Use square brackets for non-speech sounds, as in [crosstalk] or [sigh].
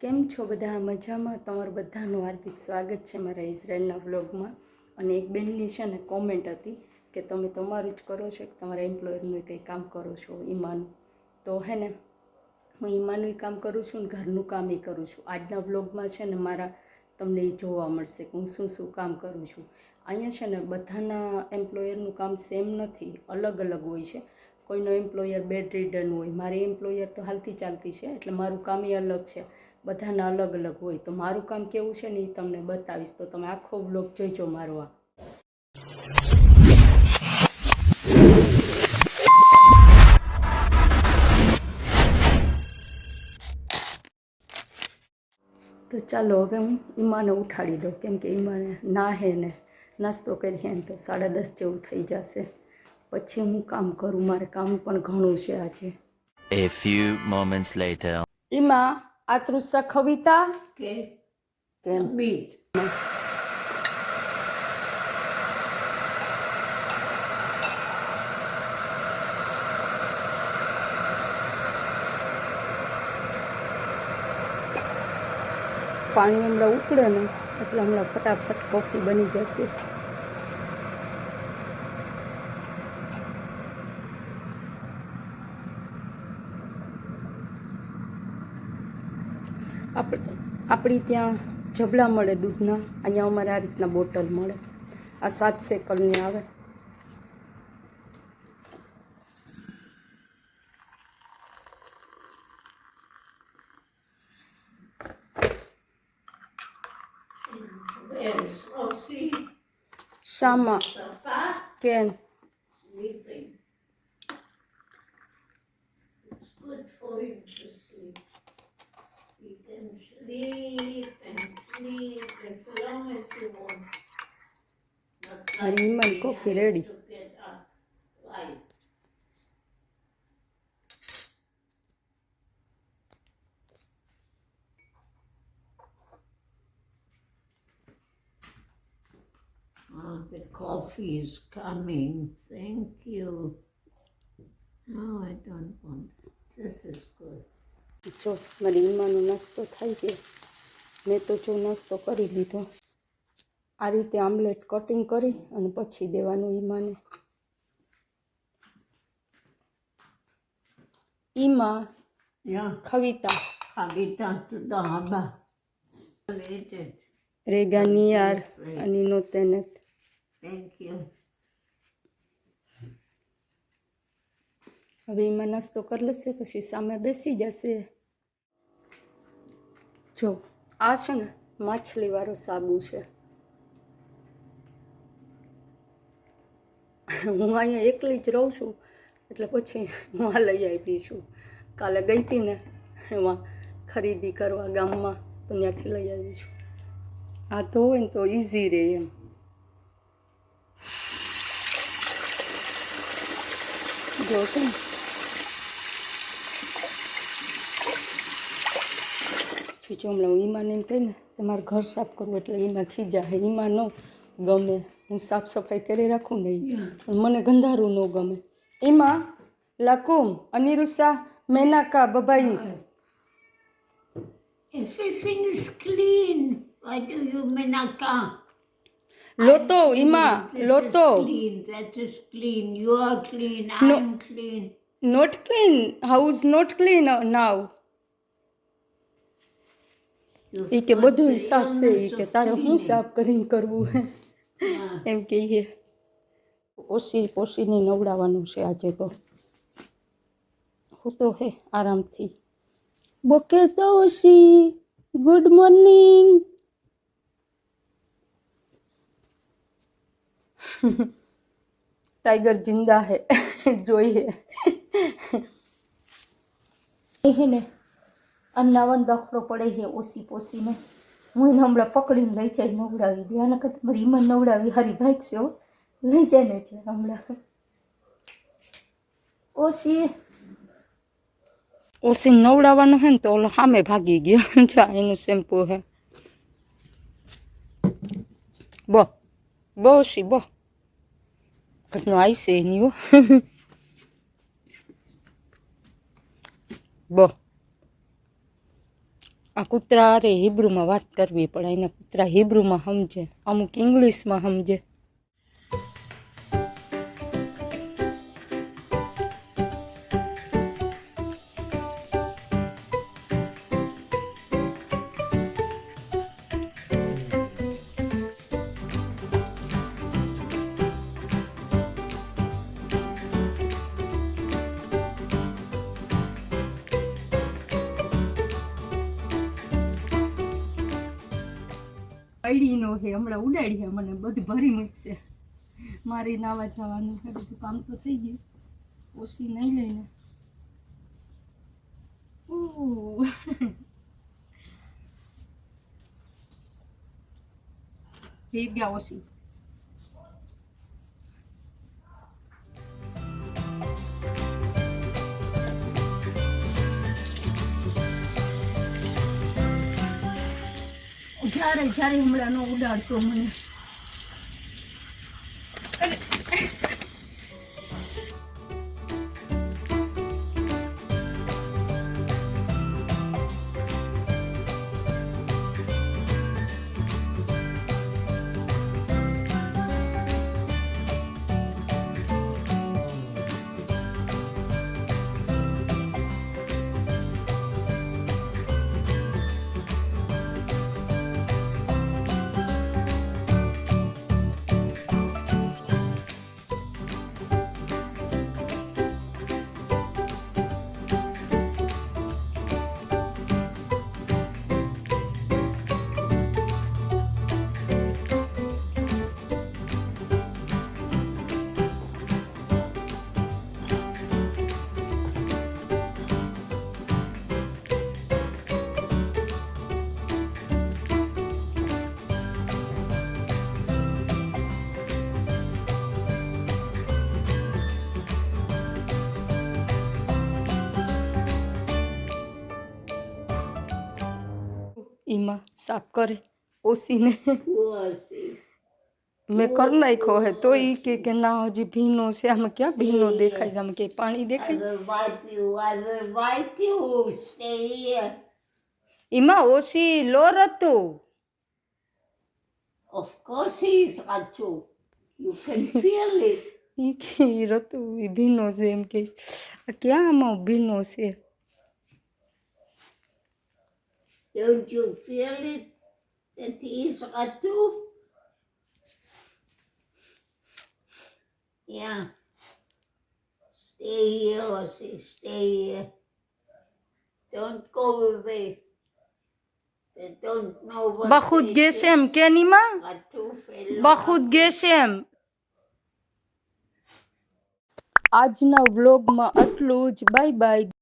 કેમ છો બધા? મજામાં? તમારું બધાનું હાર્દિક સ્વાગત છે મારા ઇઝરાયલના વ્લોગમાં. અને એક બેનની છે ને કોમેન્ટ હતી કે તમે તમારું જ કરો છો કે તમારા એમ્પ્લોયરનું કંઈ કામ કરો છો, ઈમાનું. તો હે ને, હું ઈમાનું કામ કરું છું ને ઘરનું કામ એ કરું છું. આજના વ્લોગમાં છે ને મારા તમને એ જોવા મળશે કે હું શું શું કામ કરું છું. અહીંયા છે ને બધાના એમ્પ્લોયરનું કામ સેમ નથી, અલગ અલગ હોય છે. કોઈનો એમ્પ્લોયર બેડ રીડન હોય, મારી એમ્પ્લોયર તો હાલતી ચાલતી છે, એટલે મારું કામ એ અલગ છે. બધાના અલગ અલગ હોય. તો મારું કામ કેવું છે ને એ તમને બતાવીશ. તો તમે આખો બ્લોગ જોઈજો મારો આ. તો ચાલો હવે હું ઈમાને ઉઠાડી દઉં. કેમ કે ઈમાને નાહે ને નાસ્તો કરીએ ને તો સાડા દસ જેવું થઈ જશે. પછી હું કામ કરું. મારે કામ પણ ઘણું છે આજે. A few moments later. ઈમા આતૃષા કવિતા કે કેમ બીજ પાણી હમણાં ઉકળે ને એટલે હમણાં ફટાફટ કોફી બની જશે. આપણે ત્યાં જબલા મળે દૂધના. અહીંયા અમારે આ રીતના બોટલ મળે. આ સાત સેકલની આવે? શામાં કેમ sleeping. sleep and sleep as long as you want. Coffee ready. Oh, the coffee is coming. Thank you. No, I don't want it. This is good. જો મારી ઈમાનો નાસ્તો થાય છે મેં તો જો નાસ્તો કરી લીધો. આ રીતે આમલેટ કટિંગ કરી અને પછી દેવાનું ઈમાને. ઈમા ખવિતા. રેગા નિયાર અને નો તેને હવે એમાં નાસ્તો કરી લેશે પછી સામે બેસી જશે. જો, આ છે ને માછલીવાળો સાબુ છે. હું અહીંયા એકલી જ રહું છું, એટલે પછી હું આ લઈ આવી છું. કાલે ગઈ હતી ને, એમાં ખરીદી કરવા ગામમાં, તો ત્યાંથી લઈ આવી છું. આ તો હોય ને તો ઇઝી રહે એમ. જો છે ને જો હમણાં ઈમાને એમ કહીને તમારે ઘર સાફ કરવું એટલે એમાં ખીજા ઈમાં ન ગમે હું સાફ સફાઈ કરી રાખું ને મને ગંધારું ન ગમે એમાં લકુમ અનિરુષા મેનાકા બબાઈ Everything is clean. Why do you menaka? લોતો ઈમાં લોતો clean. That is clean. You are clean. No. am clean. Not clean House not clean now You એ કે બધું હિસાબ સાફ છે એ કે તારે હું સાફ કરીને કરવું. એમ કહીએ. પોસી પોસીને નવડાવવાનું છે આજે તો. હું તો હે આરામથી. બોકે તો ઓશી ગુડ મોર્નિંગ. ટાઈગર જિંદા હે [laughs] જોઈએ. હે ને? આ નવન દખડો પડે છે ઓસી પોસીને હું એને હમણાં પકડીને લઈ જાય નવડાવી દે. આના કરતાં મારી ઈમાન નવડાવી, હારી ભાઈ છે લઈ જાય ને એટલે હમણાં. ઓસી. ઓસી નવડાવવાનું હે ને તો ઓલો સામે ભાગી ગયો. [laughs] જા, એનું શેમ્પુ હે. બો. બો ઓસી, બો. ઘરનો આઈસે એની હો. [laughs] બો. આ કૂતરા અરે હિબ્રુમાં વાત કરવી પડે એને કૂતરા હિબ્રુમાં સમજે અમુક ઇંગ્લિશમાં સમજે. પડીનો છે, હમણાં ઉડાડી છે મને બધું ભરી મૂકશે. મારે નાવા જવાનું છે, બધું કામ તો થઈ ગયું. ઓછી નહીં લઈને. ઓહ. થઈ [laughs] ગયા ઓછી. જ્યારે જ્યારે હમણાં ન ઉડાડતો મને? ઈમાં સાફ કરે ઓસીને Pussy. મેં કર નાખ્યો હે તો ઈ કે કે ના હજી ભીનો છે આમાં ક્યાં ભીનો દેખાય છે આમાં કે પાણી I દેખાય will wipe you. I will wipe you. Stay here. ઈમાં ઓછી લોર હતું Of course he's got to. You can feel it. ઈ કે ઈ રતું ઈ ભીનો છે એમ કહીશ આ ક્યાં આમાં ભીનો છે Don't you feel it? That he's got to? Yeah. Stay here, Ossie. Stay here. Don't go away. They don't know what બખુદ they ગેસેમ કે નીમાં got to fill બખુદ ગેસેમ આજના વ્લોગમાં આટલું જ બાય બાય